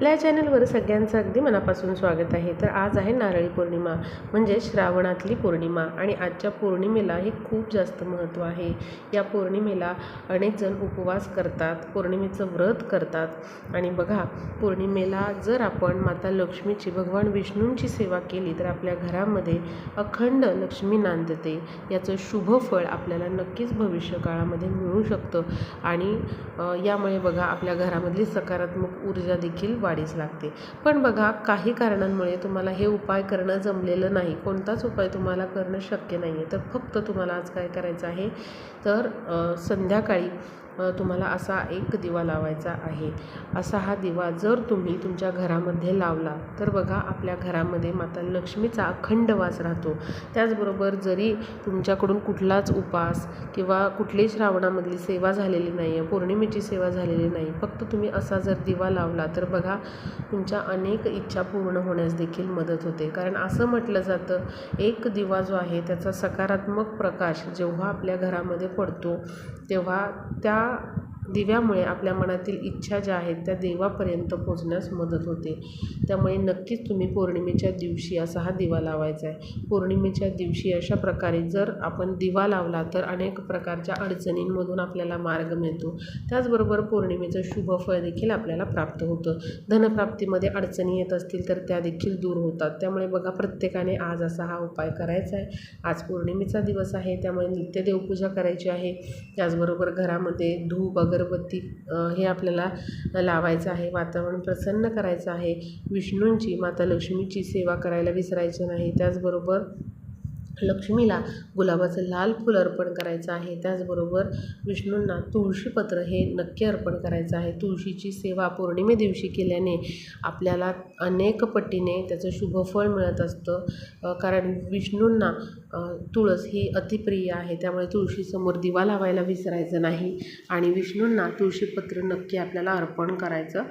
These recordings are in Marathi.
आपल्या चॅनलवर सगळ्यांचं अगदी मनापासून स्वागत आहे. तर आज आहे नारळी पौर्णिमा म्हणजे श्रावणातली पौर्णिमा आणि आजच्या पौर्णिमेला हे खूप जास्त महत्त्व आहे. या पौर्णिमेला अनेक जण उपवास करतात पौर्णिमेचं व्रत करतात. आणि बघा पौर्णिमेला जर आपण माता लक्ष्मीची भगवान विष्णूंची सेवा केली तर आपल्या घरामध्ये अखंड लक्ष्मी नांदते. याचं शुभ फळ आपल्याला नक्कीच भविष्य काळामध्ये मिळू शकतं. आणि यामुळे बघा आपल्या घरामधली सकारात्मक ऊर्जा देखील वाढीस लागते. पण बघा काही कारणांमुळे तुम्हाला हे उपाय करणं जमलेलं नाही. कोणताच उपाय तुम्हाला करणं शक्य नाही आहे तर फक्त तुम्हाला आज काय करायचं आहे? तर संध्याकाळी तुम्हाला असा एक दिवा लावायचा आहे. असा हा दिवा जर तुम्ही तुमच्या घरामध्ये लावला तर बघा आपल्या घरामध्ये माता लक्ष्मीचा अखंड वास राहतो. त्याचबरोबर जरी तुमच्याकडून कुठलाच उपास किंवा कुठलीही श्रावणामधली सेवा झालेली नाही आहे पौर्णिमेची सेवा झालेली नाही फक्त तुम्ही असा जर दिवा लावला तर बघा तुमच्या अनेक इच्छा पूर्ण होण्यास देखील मदत होते. कारण असं म्हटलं जातं एक दिवा जो आहे त्याचा सकारात्मक प्रकाश जेव्हा आपल्या घरामध्ये पडतो तेव्हा त्या தான் दिव्यामुळे आपल्या मनातील इच्छा ज्या आहेत त्या देवापर्यंत पोचण्यास मदत होते. त्यामुळे नक्कीच तुम्ही पौर्णिमेच्या दिवशी असा हा दिवा लावायचा आहे पौर्णिमेच्या दिवशी अशा प्रकारे जर आपण दिवा लावला तर अनेक प्रकारच्या अडचणींमधून आपल्याला मार्ग मिळतो. त्याचबरोबर पौर्णिमेचं शुभ फळ देखील आपल्याला प्राप्त होतं. धनप्राप्तीमध्ये अडचणी येत असतील तर त्या देखील दूर होतात. त्यामुळे बघा प्रत्येकाने आज असा हा उपाय करायचा आहे आज पौर्णिमेचा दिवस आहे त्यामुळे नित्य देवपूजा करायची आहे. त्याचबरोबर घरामध्ये धूप वगैरे अगरबत्ती हे आपल्याला लावायचं आहे वातावरण प्रसन्न करायचं आहे. विष्णूंची माता लक्ष्मीची सेवा करायला विसरायचं नाही. त्याचबरोबर लक्ष्मीला गुलाबाचं लाल फूल अर्पण करायचं आहे. त्याचबरोबर विष्णूंना तुळशीपत्र हे नक्की अर्पण करायचं आहे. तुळशीची सेवा पौर्णिमे दिवशी केल्याने आपल्याला अनेक पटीने त्याचं शुभफळ मिळत असतं. कारण विष्णूंना तुळस ही अतिप्रिय आहे. त्यामुळे तुळशीसमोर दिवा लावायला विसरायचं नाही. आणि विष्णूंना तुळशीपत्र नक्की आपल्याला अर्पण करायचं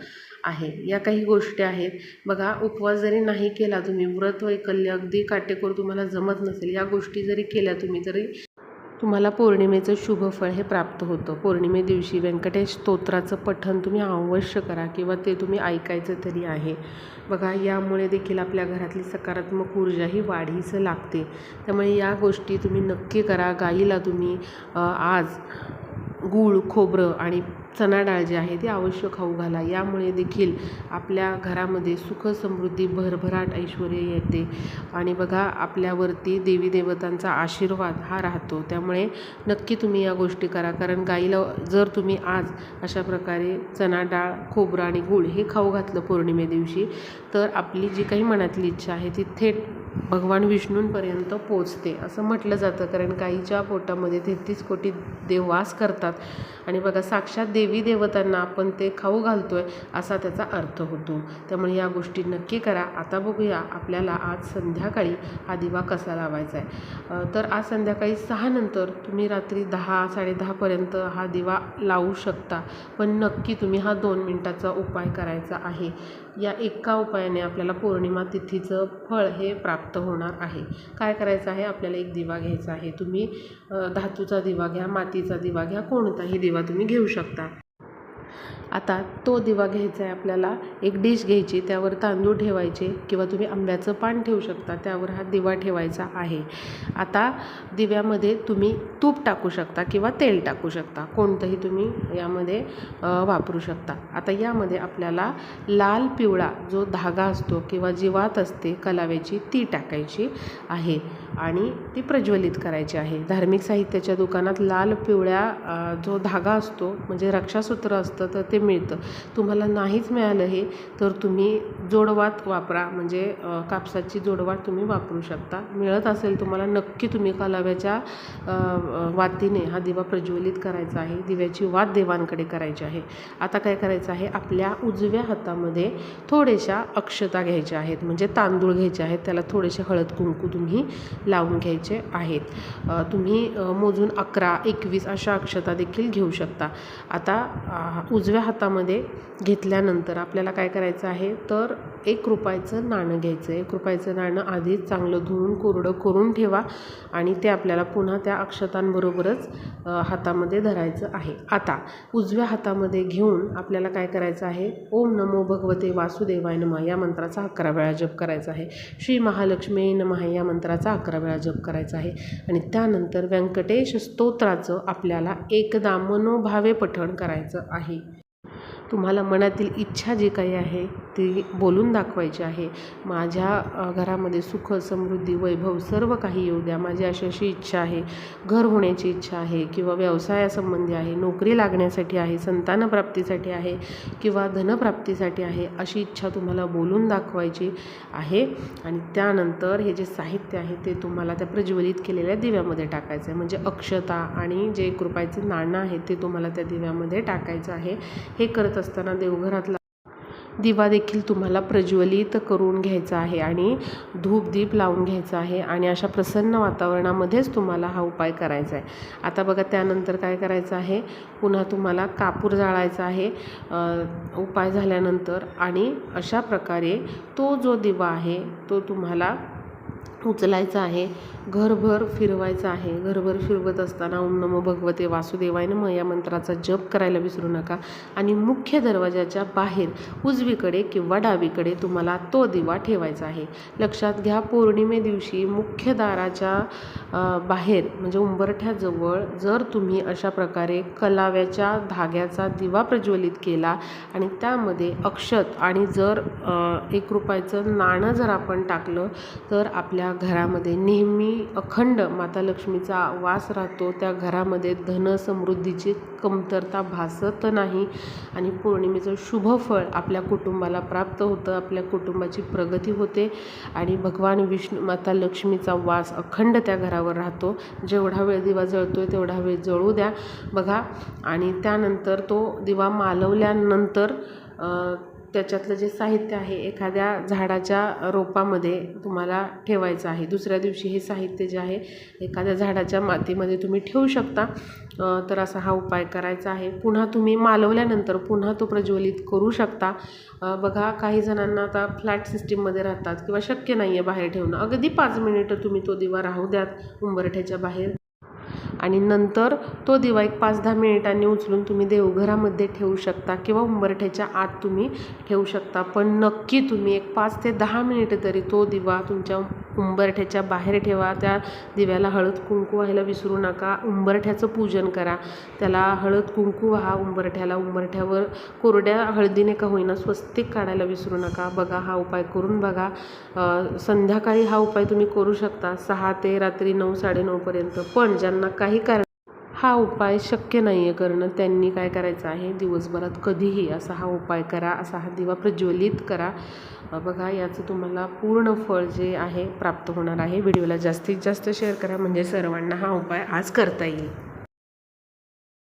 आहे. या काही गोष्टी आहेत. बघा उपवास जरी नाही केला तुम्ही व्रत वैकल्य अगदी काटेकोर तुम्हाला जमत नसेल या गोष्टी जरी केल्या तुम्ही तरी तुम्हाला पौर्णिमेचं शुभ फळ हे प्राप्त होतं. पौर्णिमे दिवशी व्यंकटेश स्तोत्राचं पठण तुम्ही अवश्य करा किंवा ते तुम्ही ऐकायचं तरी आहे. बघा यामुळे देखील आपल्या घरातली सकारात्मक ऊर्जा ही वाढीचं लागते. त्यामुळे या गोष्टी तुम्ही नक्की करा. गाईला तुम्ही आज गूळ खोबरं आणि चणा डाळ जी आहे ती अवश्य खाऊ घाला. यामुळे देखील आपल्या घरामध्ये सुख समृद्धी भरभराट ऐश्वर येते. आणि बघा आपल्यावरती देवी देवतांचा आशीर्वाद हा राहतो. त्यामुळे नक्की तुम्ही या गोष्टी करा. कारण गाईला जर तुम्ही आज अशा प्रकारे चणा डाळ खोबरं आणि गूळ हे खाऊ घातलं पौर्णिमे दिवशी तर आपली जी काही मनातली इच्छा आहे ती थेट भगवान विष्णूंपर्यंत पोचते. असं म्हटलं जातं कारण गाईच्या पोटामध्ये तेहतीस कोटी देव वास करतात. आणि बघा साक्षात देवी देवतांना आपण ते खाऊ घालतो आहे असा त्याचा अर्थ होतो. त्यामुळे या गोष्टी नक्की करा. आता बघूया आपल्याला आज संध्याकाळी हा दिवा कसा लावायचा आहे तर आज संध्याकाळी सहानंतर तुम्ही रात्री दहा साडेदहापर्यंत हा दिवा लावू शकता. पण नक्की तुम्ही हा दोन मिनटाचा उपाय करायचा आहे. या एका उपायाने आपल्याला पौर्णिमा तिथीचं फळ हे प्राप्त होणार आहे. काय करायचं आहे? आपल्याला एक दिवा घ्यायचा आहे. तुम्ही धातूचा दिवा घ्या मातीचा दिवा घ्या कोणताही दिवा तुम्ही घेऊ शकता. आता तो दिवा घ्यायचा आहे आपल्याला. एक डिश घ्यायची त्यावर तांदूळ ठेवायचे किंवा तुम्ही आंब्याचं पान ठेवू शकता त्यावर हा दिवा ठेवायचा आहे. आता दिव्यामध्ये तुम्ही तूप टाकू शकता किंवा तेल टाकू शकता. कोणतंही तुम्ही यामध्ये वापरू शकता. आता यामध्ये आपल्याला लाल पिवळा जो धागा असतो किंवा जी वात असते कलाव्याची ती टाकायची आहे आणि ती प्रज्वलित करायची आहे. धार्मिक साहित्याच्या दुकानात लाल पिवळ्या जो धागा असतो म्हणजे रक्षासूत्र असतं तर ते मिळतं. तुम्हाला नाहीच मिळालं हे तर तुम्ही जोडवात वापरा. म्हणजे कापसाची जोडवात तुम्ही वापरू शकता. मिळत असेल तुम्हाला नक्की तुम्ही कालाव्याच्या वातीने हा दिवा प्रज्वलित करायचा आहे. दिव्याची वात देवांकडे करायची आहे. आता काय करायचं आहे? आपल्या उजव्या हातामध्ये थोड्याशा अक्षता घ्यायच्या आहेत. म्हणजे तांदूळ घ्यायचे आहेत. त्याला थोडेसे हळद कुंकू तुम्ही लावून घ्यायचे आहेत. तुम्ही मोजून अकरा एकवीस अशा अक्षता देखील घेऊ शकता. आता उजव्या हातामध्ये घेतल्यानंतर आपल्याला काय करायचं आहे? तर एक रुपयाचं नाणं घ्यायचं. एक रुपयाचं नाणं आधीच चांगलं धुवून कोरडं करून ठेवा आणि ते आपल्याला पुन्हा त्या अक्षतांबरोबरच हातामध्ये धरायचं आहे. आता उजव्या हातामध्ये घेऊन आपल्याला काय करायचं आहे? ओम नमो भगवते वासुदेवाय नमः या मंत्राचा अकरा वेळा जप करायचा आहे. श्री महालक्ष्मी नमः या मंत्राचा अकरा वेळा जप करायचा आहे. आणि त्यानंतर व्यंकटेश स्तोत्राचं आपल्याला एकदा मनोभावे पठण करायचं आहे. तुम्हाला मनातील इच्छा जी काही आहे ती बोलून दाखवायची आहे. माझ्या घरामध्ये सुख समृद्धी वैभव सर्व काही येऊ द्या. माझी अशी अशी इच्छा आहे. घर होण्याची इच्छा आहे किंवा व्यवसायासंबंधी आहे नोकरी लागण्यासाठी आहे संतानप्राप्तीसाठी आहे किंवा धनप्राप्तीसाठी आहे अशी इच्छा तुम्हाला बोलून दाखवायची आहे. आणि त्यानंतर हे जे साहित्य आहे ते तुम्हाला त्या प्रज्वलित केलेल्या दिव्यामध्ये टाकायचं आहे म्हणजे अक्षता आणि जे कृपायचं नाणं आहे ते तुम्हाला त्या दिव्यामध्ये टाकायचं आहे. हे करत असताना देवघरातला दिवा देखील तुम्हाला प्रज्वलित करून घ्यायचा आहे आणि धूप दीप लावून घ्यायचा आहे आणि अशा प्रसन्न वातावरणामध्येच तुम्हाला हा उपाय करायचा आहे. आता बघा त्यानंतर काय करायचं आहे? पुन्हा तुम्हाला कापूर जाळायचा आहे उपाय झाल्यानंतर आणि अशा प्रकारे तो जो दिवा आहे तो तुम्हाला उचलायचं आहे. घरभर फिरवायचं आहे. घरभर फिरवत असताना ओम नमो भगवते वासुदेवाय नम या मंत्राचा जप करायला विसरू नका. आणि मुख्य दरवाजाच्या बाहेर उजवीकडे किंवा डावीकडे तुम्हाला तो दिवा ठेवायचा आहे. लक्षात घ्या पौर्णिमे दिवशी मुख्य दाराच्या बाहेर म्हणजे उंबरठ्याजवळ जर तुम्ही अशा प्रकारे कलाव्याच्या धाग्याचा दिवा प्रज्वलित केला आणि त्यामध्ये अक्षत आणि जर एक रुपयाचं नाणं जर आपण टाकलं तर आपल्या घरामध्ये नेहमी अखंड माता लक्ष्मीचा वास राहतो. त्या घरामध्ये धन समृद्धीची कमतरता भासत नाही आणि पौर्णिमेचं शुभ फळ आपल्या कुटुंबाला प्राप्त होतं आपल्या कुटुंबाची प्रगती होते आणि भगवान विष्णू माता लक्ष्मीचा वास अखंड त्या घरावर राहतो. जेवढा वेळ दिवा जळतो आहे तेवढा वेळ जळू द्या बघा. आणि त्यानंतर तो दिवा मालवल्यानंतर त्याच्यातलं जे साहित्य आहे एखाद्या झाडाच्या रोपामध्ये तुम्हाला ठेवायचं आहे. दुसऱ्या दिवशी हे साहित्य जे आहे एखाद्या झाडाच्या मातीमध्ये तुम्ही ठेवू शकता. तर असा हा उपाय करायचा आहे. पुन्हा तुम्ही मालवल्यानंतर पुन्हा तो प्रज्वलित करू शकता. बघा काही जणांना आता फ्लॅट सिस्टीममध्ये राहतात किंवा शक्य नाही आहे बाहेर ठेवणं. अगदी पाच मिनिटं तुम्ही तो दिवा राहू द्यात उंबरठ्याच्या बाहेर. आणि नंतर तो दिवा एक पाच दहा मिनिटांनी उचलून तुम्ही देवघरामध्ये ठेवू शकता किंवा उंबरठ्याच्या आत तुम्ही ठेवू शकता. पण नक्की तुम्ही एक पाच ते दहा मिनिटं तरी तो दिवा तुमच्या उंबरठ्याच्या बाहेर ठेवा त्या दिव्याला हळद कुंकू व्हायला विसरू नका. उंबरठ्याचं पूजन करा. त्याला हळद कुंकू व्हा उंबरठ्याला. उंबरठ्यावर कोरड्या हळदीने का होईना स्वस्तिक काढायला विसरू नका. बघा हा उपाय करून बघा. संध्याकाळी हा उपाय तुम्ही करू शकता. सहा ते रात्री नऊ साडेनऊपर्यंत पण ज्यांना काही कारण हा उपाय शक्य नाही आहे करणं. त्यांनी काय करायचं आहे? दिवसभरात कधीही असा हा उपाय करा असा हा दिवा प्रज्वलित करा. बघा याचं तुम्हाला पूर्ण फळ जे आहे प्राप्त होणार आहे. व्हिडिओला जास्तीत जास्त शेअर करा. म्हणजे सर्वांना हा उपाय आज करता येईल.